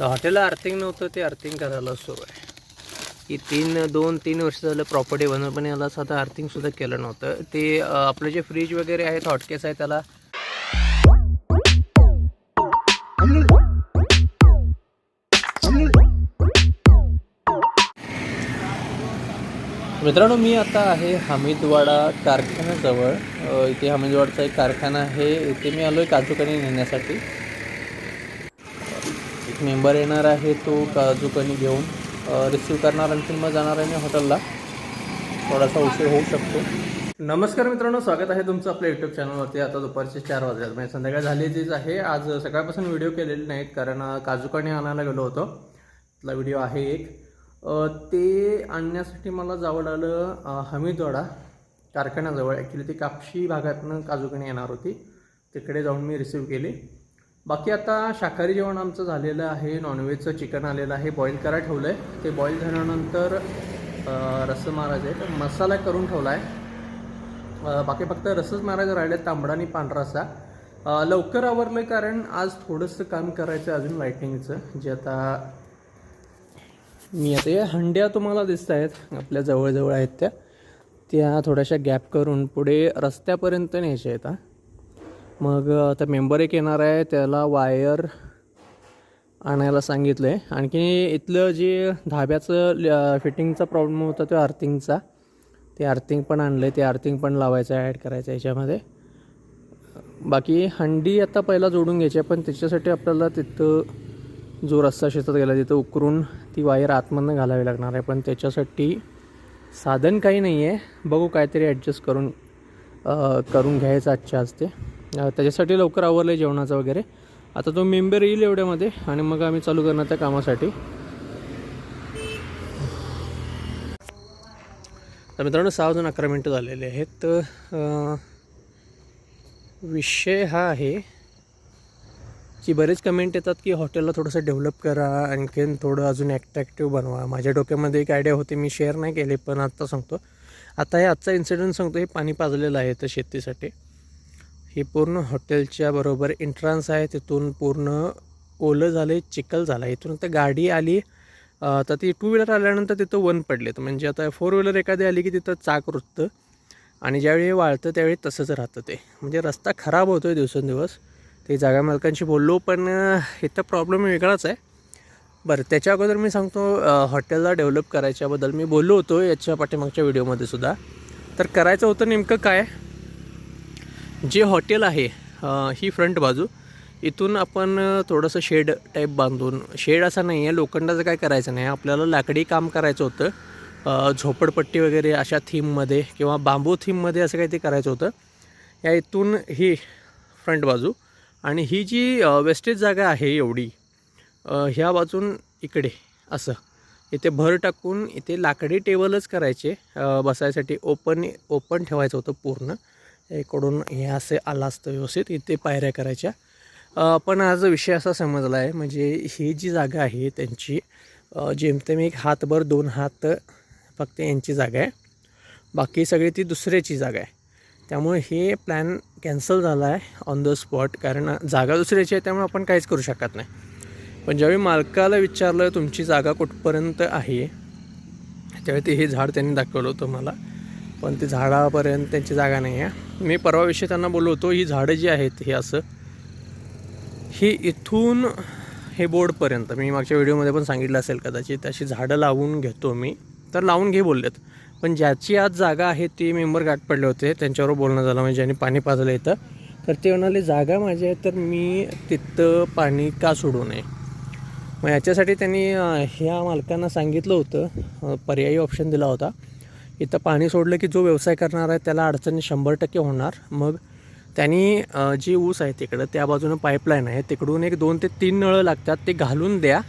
तर हॉटेलला अर्थिंग नव्हतं ते अर्थिंग करायला सुरू आहे. की तीन दोन तीन वर्ष झालं प्रॉपर्टी बनवून पण याला साधं अर्थिंगसुद्धा केलं नव्हतं. ते आपले आपलं जे फ्रीज वगैरे आहेत हॉटकेस आहे त्याला मित्रांनो मी आता आहे हमीदवाडा कारखान्याजवळ. इथे हमीदवाडचा एक कारखाना आहे. इथे मी आलो आहे काजूकणी नेण्यासाठी. एक मेंबर येणार आहे तो काजूकणी घेऊन. रिसीव करणार आणखी मग जाणार आहे मी हॉटेलला थोडासा उशीर होऊ शकतो. नमस्कार मित्रांनो स्वागत आहे तुमचं आपल्या यूट्यूब चॅनलवरती आता दुपारचे चार वाजल्यात. म्हणजे संध्याकाळ झालीच आहे. आज सकाळपासून व्हिडिओ केलेले नाहीत कारण अ, काजूकणी आणायला गेलो होतो. त्यातला व्हिडिओ आहे एक. ते आणण्यासाठी मला जावं लागलं हमीदवाडा कारखान्याजवळ. ॲक्च्युली ती कापशी भागातनं काजूकणी येणार होती. तिकडे जाऊन मी रिसीव केली. बाकी आता शाकाहारी जेवण आमचं झालेलं आहे नॉनव्हेजचं चिकन आलेलं आहे बॉईल करायला ठेवलं आहे ते बॉईल झाल्यानंतर रस मारायचं आहे तर मसाला करून ठेवला आहे बाकी फक्त रसच मारायचं राहिले तांबडा आणि पांढराचा लवकर आवरलं कारण आज थोडंसं काम करायचं आहे अजून लाईटिंगचं जे आता मी आता या हंड्या तुम्हाला दिसत आहेत आपल्या जवळजवळ आहेत त्या. त्या थोड्याशा गॅप करून पुढे रस्त्यापर्यंत न्यायच्या आहेत हा. मग आता मेंबर एक येणार आहे त्याला वायर आणायला सांगितलं आहे आणखी इथलं जे धाब्याचं फिटिंगचा प्रॉब्लेम होता तो अर्थिंगचा. ते अर्थिंग पण आणलं आहे ते अर्थिंग पण लावायचं आहे ॲड करायचं आहे याच्यामध्ये. बाकी हंडी आता पहिला जोडून घ्यायची आहे पण त्याच्यासाठी आपल्याला तिथं जो रस्ता शेतात गेला तिथं उकरून ती वायर आतमधनं घालावी लागणार आहे. पण त्याच्यासाठी साधन काही नाही आहे बघू काहीतरी ॲडजस्ट करून करून घ्यायचं आजच्या आज ते त्याच्यासाठी लवकर आवरलं आहे जेवणाचं वगैरे. आता तो मेंबर येईल एवढ्यामध्ये आणि मग आम्ही चालू करणार त्या कामासाठी. तर मित्रांनो सहा वाजून अकरा मिनटं झालेले आहेत. तर विषय हा आहे की बरेच कमेंट येतात की हॉटेलला थोडंसं डेव्हलप करा आणखीन थोडं अजून ॲट्रॅक्टिव्ह बनवा. माझ्या डोक्यामध्ये एक आयडिया होती मी शेअर नाही केले पण आत्ता सांगतो. आता हे आजचा इन्सिडेंट सांगतो हे पाणी पाजलेलं आहे तर शेतीसाठी. हे पूर्ण हॉटेलच्या बरोबर एंट्रन्स आहे. तिथून पूर्ण ओलं झालं आहे चिखल झाला इथून आता गाडी आली तर ती टू व्हीलर आल्यानंतर तिथं वन पडले म्हणजे आता फोर व्हीलर एखादी आली की तिथं चाक रुततं. आणि ज्यावेळी हे वाळतं त्यावेळी तसंच राहतं ते. म्हणजे रस्ता खराब होतो आहे दिवसेंदिवस. ते जागा मालकांशी बोललो पण इथं प्रॉब्लेम वेगळाच आहे. बरं त्याच्या अगोदर मी सांगतो हॉटेलला डेव्हलप करायच्याबद्दल. मी बोललो होतो याच्या पाठीमागच्या व्हिडिओमध्ये सुद्धा. तर करायचं होतं नेमकं काय? जे हॉटेल आहे ही फ्रंट बाजू इथून आपण थोडंसं शेड टाईप बांधून शेड असा नाही आहे लोखंडाचं काय करायचं नाही आपल्याला लाकडी काम करायचं होतं झोपडपट्टी वगैरे अशा थीममध्ये किंवा बांबू थीममध्ये असं काही ते करायचं होतं या इथून ही फ्रंट बाजू आणि ही जी वेस्टेज जागा आहे एवढी ह्या बाजून इकडे असं इथे भर टाकून इथे लाकडी टेबलच करायचे बसायसाठी ओपन ओपन ठेवायचं होतं पूर्ण इकडून हे असे आला असतं व्यवस्थित इथे पायऱ्या करायच्या. पण आज विषय असा समजला आहे म्हणजे ही जी जागा आहे त्यांची जेमतेम एक हातभर दोन हात फक्त यांची जागा आहे. बाकी सगळी ती दुसऱ्याची जागा आहे. त्यामुळे हे प्लॅन कॅन्सल झाला आहे ऑन द स्पॉट कारण जागा दुसऱ्याची आहे त्यामुळे आपण काहीच करू शकत नाही. पण ज्यावेळी मालकाला विचारलं तुमची जागा कुठपर्यंत आहे? त्यावेळी ते हे झाड त्यांनी दाखवलं होतं मला. पण ते झाडापर्यंत त्यांची जागा नाही आहे. मी परवाविषयी त्यांना बोललो होतो ही झाडं जी आहेत हे असं ही इथून हे बोर्डपर्यंत मी मागच्या व्हिडिओमध्ये पण सांगितलं असेल कदाचित अशी झाडं लावून घेतो मी. तर लावून घे बोललेत. पण ज्याची आज जागा आहे ती मेंबर गाठ पडले होते त्यांच्यावर बोलणं झालं म्हणजे ज्यांनी पाणी पाजलं येतं तर ते म्हणाले जागा माझी आहे तर मी तिथं पाणी का सोडू नये? मग याच्यासाठी त्यांनी ह्या मालकांना सांगितलं होतं पर्यायी ऑप्शन दिला होता. इथं पाणी सोडलं की जो व्यवसाय करणार आहे त्याला अडचणी शंभर टक्के होणार. मग त्यांनी जी ऊस आहे तिकडं त्या बाजूनं पाईपलाईन आहे. तिकडून एक दोन ते तीन नळं लागतात ते घालून द्या.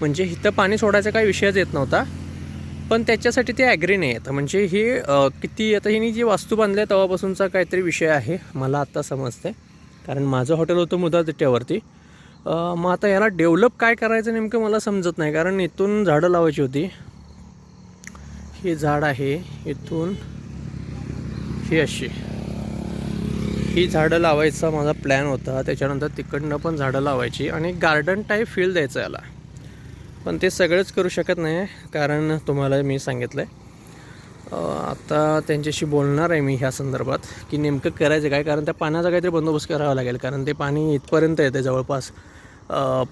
म्हणजे इथं पाणी सोडायचा काही विषयच येत नव्हता. पण त्याच्यासाठी ते ॲग्री नाही येतं. म्हणजे हे किती आता हिनी जी वास्तू बांधली आहे तेव्हापासूनचा काहीतरी विषय आहे. मला आत्ता समजते कारण माझं हॉटेल होतं मुदा तिट्यावरती मग आता याला डेव्हलप काय करायचं नेमकं मला समजत नाही. कारण इथून झाडं लावायची होती. हे झाड आहे इथून ही अशी. ही झाडं लावायचा माझा प्लॅन होता. त्याच्यानंतर तिकडनं पण झाडं लावायची आणि गार्डन टाईप फील द्यायचं याला. पण ते सगळंच करू शकत नाही कारण तुम्हाला मी सांगितलं आहे आता त्यांच्याशी बोलणार आहे मी ह्या संदर्भात की नेमकं करायचं काय? कारण त्या पाण्याचा काहीतरी बंदोबस्त करावा लागेल. कारण ते पाणी इथपर्यंत येते जवळपास.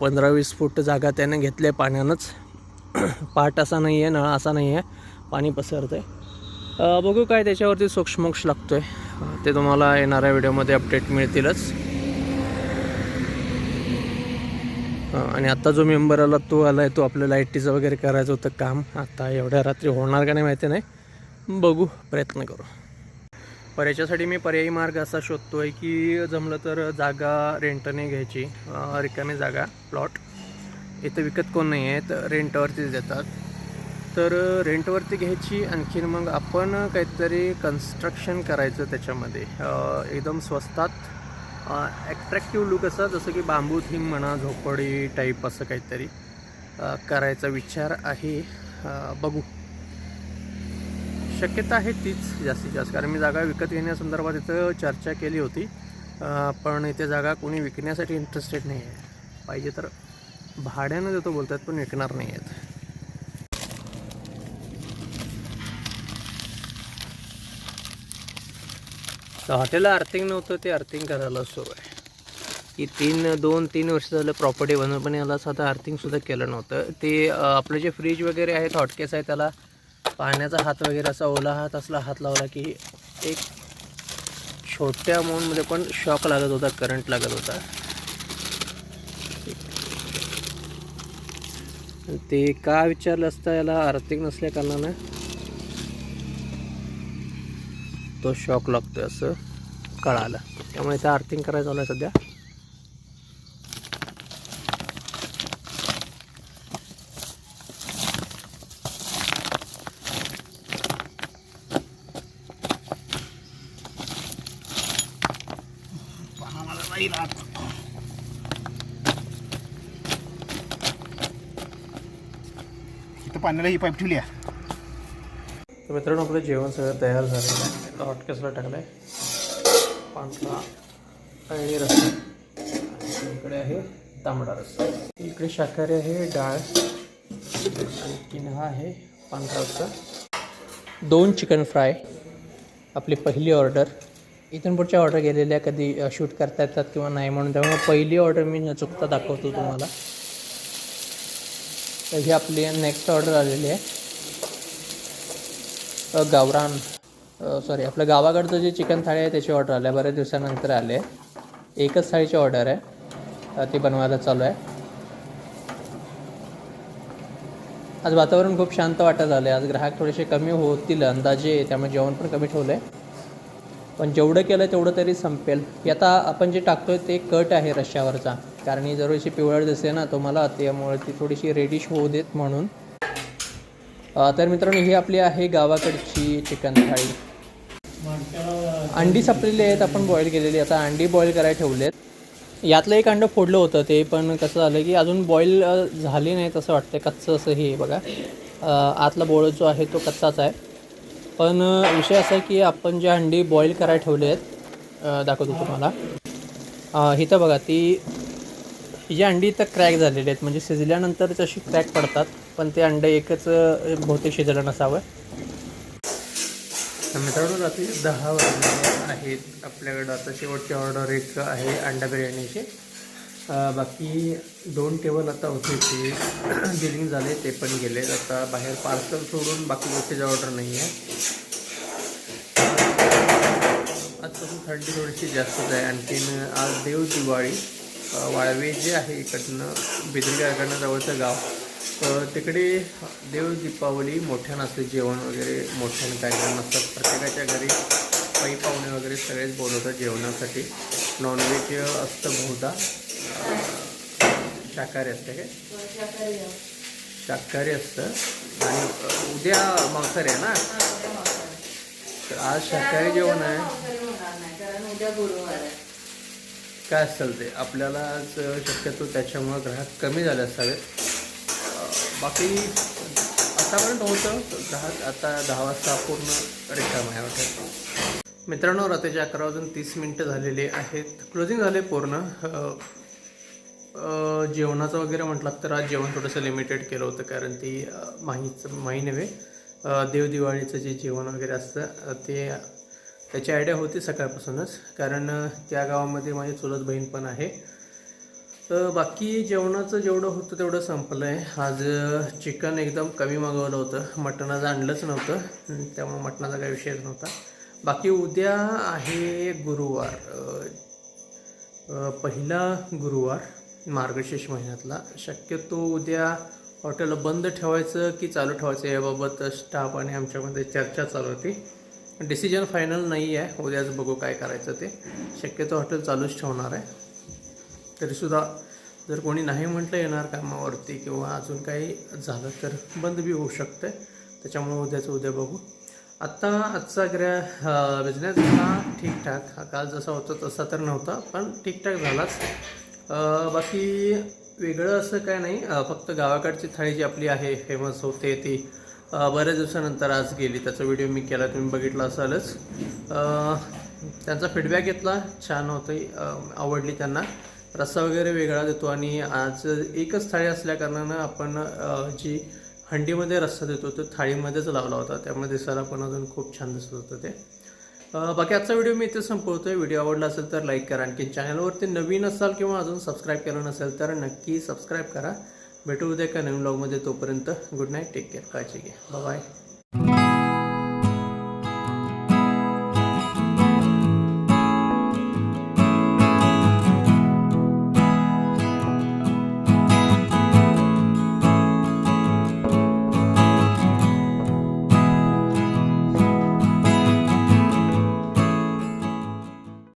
पंधरा वीस फूट जागा त्यानं घेतली आहे पाण्यानंच. पाट असा नाही आहे नळ असा नाही आहे पाणी पसरतं आहे बघू काय त्याच्यावरती सोक्षमोक्ष लागतो आहे ते तुम्हाला येणाऱ्या व्हिडिओमध्ये अपडेट मिळतीलच. आणि आत्ता जो मेंबर आला तो आला आहे तो आपल्या लाईटीचं वगैरे करायचं होतं काम. आता एवढ्या रात्री होणार का नाही माहिती नाही. बघू प्रयत्न करू. पर याच्यासाठी मी पर्यायी मार्ग असा शोधतो आहे की जमलं तर जागा रेंटने घ्यायची. रिकामी जागा प्लॉट इथं विकत कोण नाही आहेत रेंटवरतीच देतात. तर रेंटवरती घ्यायची आणखीन मग आपण काहीतरी कन्स्ट्रक्शन करायचं त्याच्यामध्ये. एकदम स्वस्तात ॲट्रॅक्टिव्ह लुक असा जसं की बांबू थीम म्हणा झोपडी टाईप असं काहीतरी करायचा विचार आहे. बघू. शक्यता आहे तीच जास्तीत जास्त. कारण मी जागा विकत घेण्यासंदर्भात इथं चर्चा केली होती. पण इथे जागा कोणी विकण्यासाठी इंटरेस्टेड नाही आहे पाहिजे तर भाड्यानं देतो बोलतात पण विकणार नाही आहेत तर हॉटेलला अर्थिंग नव्हतं ते अर्थिंग करायला सुरू आहे. की तीन दोन तीन वर्ष झालं प्रॉपर्टी बनवून पण याला साधं अर्थिंगसुद्धा केलं नव्हतं. ते आपलं जे फ्रीज वगैरे आहेत हॉटकेस आहे त्याला पाण्याचा हात वगैरे असा ओला हात असला हात लावला की एक छोट्या अमाऊंटमध्ये पण शॉक लागत होता करंट लागत होता. ते का विचारलं असता याला अर्थिंग नसल्या कारणानं तो शॉक लागतोय असं कळालं. त्यामुळे इथं अर्थिंग करायचं झालं सध्या. पाण्याला ही पाईप ठेवली आहे. तर मित्रांनो आपलं जेवण सगळं तयार झालेलं आहे. आता हॉटकेसला टाकलं आहे पांढरा आणि रस्सा. इकडे आहे तांबडा रस्सा. इकडे शाकाहारी आहे डाळ. आणखीन हा आहे पांढरा रस्सा. दोन चिकन फ्राय आपली पहिली ऑर्डर. इथून पुढच्या ऑर्डर गेलेल्या कधी शूट करता येतात किंवा नाही म्हणून त्यामुळे पहिली ऑर्डर मी न चुकता दाखवतो तुम्हाला. तर ही आपली नेक्स्ट ऑर्डर आलेली आहे. गावरान. सॉरी आपल्या गावाकडचं जे चिकन थाळी आहे त्याची ऑर्डर आली आहे. बऱ्याच दिवसानंतर आले एकच थाळीची ऑर्डर आहे. ती बनवायला चालू आहे. आज वातावरण खूप शांत वाटत झालं आहे आज ग्राहक थोडेसे कमी होतील अंदाजे त्यामुळे जेवण पण कमी ठेवलं आहे पण जेवढं केलं तेवढं तरी संपेल. हे आता आपण जे टाकतो ते कट आहे रश्श्यावरचा. कारण ही जरूरशी पिवळट दिसते ना तुम्हाला त्यामुळे ती थोडीशी रेडिश होऊ देत म्हणून. तर मित्रांनो ही आपली आहे गावाकडची चिकन थाळी. अंडी सापलेली आहेत आपण बॉईल केलेली. आता अंडी बॉईल करायला ठेवलेत. यातलं एक अंडं फोडलं होतं ते पण कसं झालं की अजून बॉईल झाली नाही तसं वाटतं कच्चं असं हे बघा. आतला बोळ जो आहे तो कच्चाच आहे. पण विषय असा आहे की आपण जे अंडी बॉईल करायला ठेवले आहेत दाखवतो तुम्हाला. इथं बघा ती ही अंडी इथं क्रॅक झालेली आहेत म्हणजे शिजल्यानंतर तशी क्रॅक पडतात पण ते अंडे एकच बहुतेक शिजलं नसावं. मित्रांनो रात्री दहा वाजले आहेत. आपल्याकडं आता शेवटची ऑर्डर एक आहे अंडा बिर्याणीची. बाकी दोन टेबल आता होते ते. बिलिंग झाले ते पण गेले. आता बाहेर पार्सल सोडून बाकी गोष्टीची ऑर्डर नाही आहे. आजपासून थंडी थोडीशी जास्तच आहे. आणखीन आज देव दिवाळी. वाळवे जे आहे इकडनं बिदरगाकडनं जवळचं गाव. तिकडे देव दीपावली मोठ्यानं असते जेवण वगैरे मोठ्यानं काय नसतात प्रत्येकाच्या घरी पै पाहुणे वगैरे सगळेच बोलवतात जेवणासाठी. नॉनव्हेज असतं बहुधा. शाकाहारी असते काय? शाकाहारी असतं. आणि उद्या मांसाहारी आहे ना? तर आज शाकाहारी जेवण आहे. काय असेल ते? आपल्याला आज शक्यतो त्याच्यामुळं ग्राहक कमी झाले असावेत. बाकी आतापर्यंत होतं. दहा आता दहा वाजता पूर्ण रिक्षा आहे मित्रांनो रात्रीचे अकरा वाजून तीस मिनटं झालेली आहेत. क्लोजिंग झाले पूर्ण. जेवणाचं वगैरे म्हटलं तर आज जेवण थोडंसं लिमिटेड केलं होतं कारण ती माहीचं माही नव्हे. देवदिवाळीचं जे जेवण वगैरे असतं ते त्याची आयडिया होती सकाळपासूनच. कारण त्या गावामध्ये माझी चुलत बहीण पण आहे. तर बाकी जेवणाचं जेवढं होतं तेवढं संपलं आहे आज चिकन एकदम कमी मागवलं होतं. मटणाचं आणलंच नव्हतं. त्यामुळं त्यामुळे मटणाचा काही विषयच नव्हता. बाकी उद्या आहे गुरुवार. पहिला गुरुवार मार्गशीर्ष महिन्यातला. शक्यतो उद्या हॉटेल बंद ठेवायचं की चालू ठेवायचं याबाबत स्टाफ आणि आमच्यामध्ये चर्चा चालू होती. डिसिजन फायनल नाही आहे. उद्याच बघू काय करायचं ते. शक्यतो हॉटेल चालूच ठेवणार आहे. तरीसुद्धा जर कोणी नाही म्हटलं येणार कामावरती किंवा अजून काही झालं तर बंद बी होऊ शकतं. त्याच्यामुळे उद्याचं उद्या बघू. आत्ता आजचा ग्रह बिझनेस हा ठीकठाक. हा काल जसा होता तसा तर नव्हता पण ठीकठाक झालाच. बाकी वेगळं असं काय नाही. फक्त गावाकडची थाळी जी आपली आहे फेमस होते ती बऱ्याच दिवसानंतर आज गेली. त्याचा व्हिडिओ मी केला तुम्ही बघितला असालच. त्यांचा फीडबॅक घेतला. छान होतं आवडली त्यांना. रस्सा वगैरे वेगळा देतो आणि आज एकच थाळी असल्याकारणानं आपण जी हंडीमध्ये रस्सा देतो तो थाळीमध्येच लावला होता. त्यामुळे दिसायला पण अजून खूप छान दिसत होतं ते. बाकी आजचा व्हिडिओ मी इथे संपवतो आहे व्हिडिओ आवडला असेल तर लाईक करा. आणखी चॅनलवरती नवीन असाल किंवा अजून सबस्क्राईब केलं नसेल तर नक्की सबस्क्राईब करा. भेटू उद्या एका नवीन ब्लॉगमध्ये तोपर्यंत गुड नाईट. Take care. काळजी घ्या. बाय.